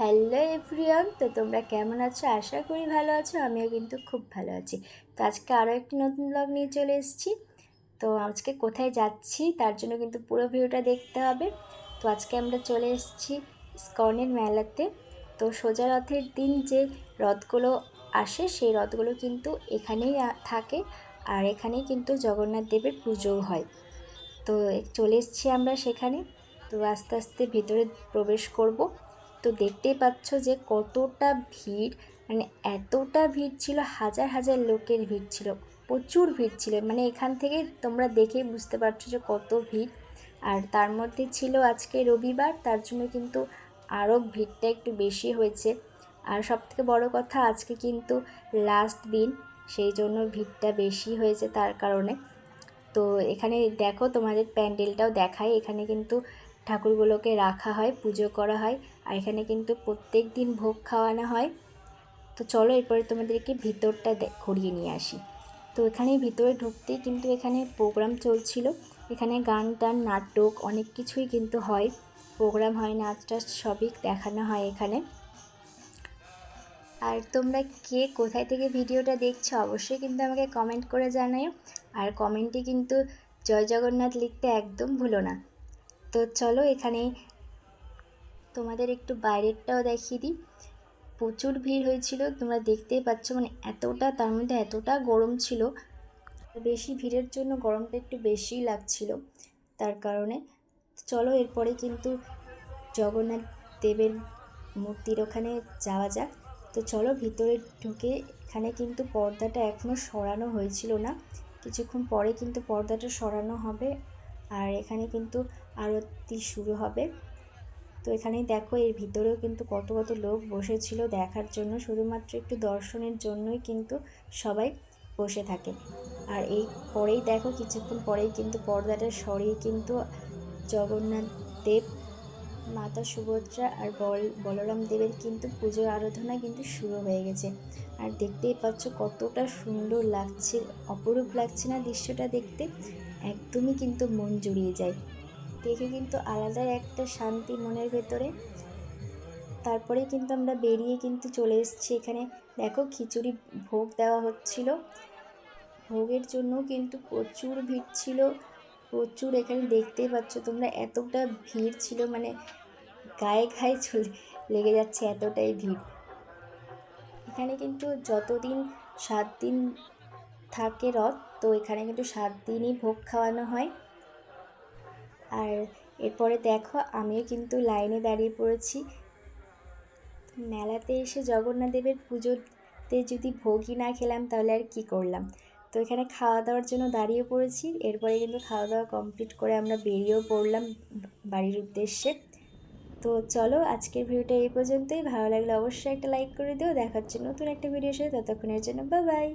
Hello everyone, তো তোমরা কেমন আছো? আশা করি ভালো আছো, আমিও কিন্তু খুব ভালো আছি। তো আজকে আরও একটি নতুন ব্লগ নিয়ে চলে এসেছি। তো আজকে কোথায় যাচ্ছি, তার জন্য কিন্তু পুরো ভিডিওটা দেখতে হবে। তো আজকে আমরা চলে এসেছি স্কর্নের মেলাতে। তো সোজা রথের দিন যে রথগুলো আসে, সেই রথগুলো কিন্তু এখানেই থাকে। আর এখানেই কিন্তু জগন্নাথ দেবের পুজোও হয়। তো চলে এসেছি আমরা সেখানে। তো আস্তে আস্তে ভিতরে প্রবেশ করব। তো দেখতেই পাচ্ছ যে কতটা ভিড় মানে এতটা ভিড় ছিল, হাজার হাজার লোকের ভিড় ছিল, প্রচুর ভিড় ছিল। মানে এখান থেকে তোমরা দেখেই বুঝতে পারছ যে কত ভিড়। আর তার মধ্যে ছিল আজকে রবিবার, তার জন্য কিন্তু আরও ভিড়টা একটু বেশি হয়েছে। আর সবথেকে বড় কথা, আজকে কিন্তু লাস্ট দিন, সেই জন্য ভিড়টা বেশি হয়েছে তার কারণে। তো এখানে দেখো, তোমাদের প্যান্ডেলটাও দেখায় এখানে কিন্তু ঠাকুরগুলোকে রাখা হয়, পুজো করা হয়, আর এখানে কিন্তু প্রত্যেক দিন ভোগ খাওয়ানো হয়। তো চলো এরপরে তোমাদেরকে ভিতরটা ঘুরিয়ে নিয়ে আসি। তো এখানে ভিতরে ঢুকতেই কিন্তু এখানে প্রোগ্রাম চলছিল। এখানে গান টান, নাটক অনেক কিছুই কিন্তু হয়। প্রোগ্রাম হয়, নাচ টাচ সবই দেখানো হয় এখানে। আর তোমরা কে কোথায় থেকে ভিডিওটা দেখছ অবশ্যই কিন্তু আমাকে কমেন্ট করে জানাও আর কমেন্টে কিন্তু জয় জগন্নাথ লিখতে একদম ভুলো না। তো চলো এখানে তোমাদের একটু বাইরেরটাও দেখিয়ে দিই। প্রচুর ভিড় হয়েছিল, তোমরা দেখতেই পাচ্ছ মানে এতটা, তার মধ্যে এতটা গরম ছিল। বেশি ভিড়ের জন্য গরমটা একটু বেশিই লাগছিল তার কারণে। চলো এরপরে কিন্তু জগন্নাথ দেবের মূর্তির ওখানে যাওয়া যাক। তো চলো ভিতরে ঢুকে এখানে কিন্তু পর্দাটা এখনও সরানো হয়েছিল না। কিছুক্ষণ পরে কিন্তু পর্দাটা সরানো হবে। আর এখানে কিন্তু আরতি শুরু হবে। তো এখানেই দেখো, এর ভিতরেও কিন্তু কত কত লোক বসেছিল দেখার জন্য। শুধুমাত্র একটু দর্শনের জন্যই কিন্তু সবাই বসে থাকে। আর এই পরেই দেখো, কিছুক্ষণ পরেই কিন্তু পর্দাটা সরিয়ে কিন্তু জগন্নাথ দেব, মাতা সুভদ্রা আর বল, বলরাম দেবের কিন্তু পুজো আরাধনা কিন্তু শুরু হয়ে গেছে। আর দেখতেই পাচ্ছ কতটা সুন্দর লাগছে, অপরূপ লাগছে না দৃশ্যটা দেখতে। একদমই কিন্তু মন জুড়িয়ে যায়। দেখে কিন্তু আলাদাই একটা শান্তি মনের ভেতরে। তারপরে কিন্তু আমরা বেরিয়ে কিন্তু চলে এসেছি এখানে। দেখো খিচুড়ি ভোগ দেওয়া হচ্ছিল। ভোগের জন্য কিন্তু প্রচুর ভিড় ছিল। প্রচুর এখানে দেখতেই পাচ্ছ তোমরা এতটা ভিড় ছিল মানে গায়ে গায়ে চলে, লেগে যাচ্ছে এতটাই ভিড়। এখানে কিন্তু যতদিন সাত দিন থাকে রথ, তো এখানে কিন্তু সাত দিনই ভোগ খাওয়ানো হয়। আর এরপরে দেখো, আমিও কিন্তু লাইনে দাঁড়িয়ে পড়েছি। মেলাতে এসে জগন্নাথ দেবের পুজোতে যদি ভোগই না খেলাম, তাহলে আর কি করলাম? তো এখানে খাওয়া দাওয়ার জন্য দাঁড়িয়ে পড়েছি। এরপরে কিন্তু খাওয়া দাওয়া কমপ্লিট করে আমরা বেরিয়েও পড়লাম বাড়ির উদ্দেশ্যে। তো চলো, আজকের ভিডিওটা এই পর্যন্তই। ভালো লাগলে অবশ্যই একটা লাইক করে দিও। দেখার জন্য নতুন একটা ভিডিও সাথে। ততক্ষণের জন্য বাই বাই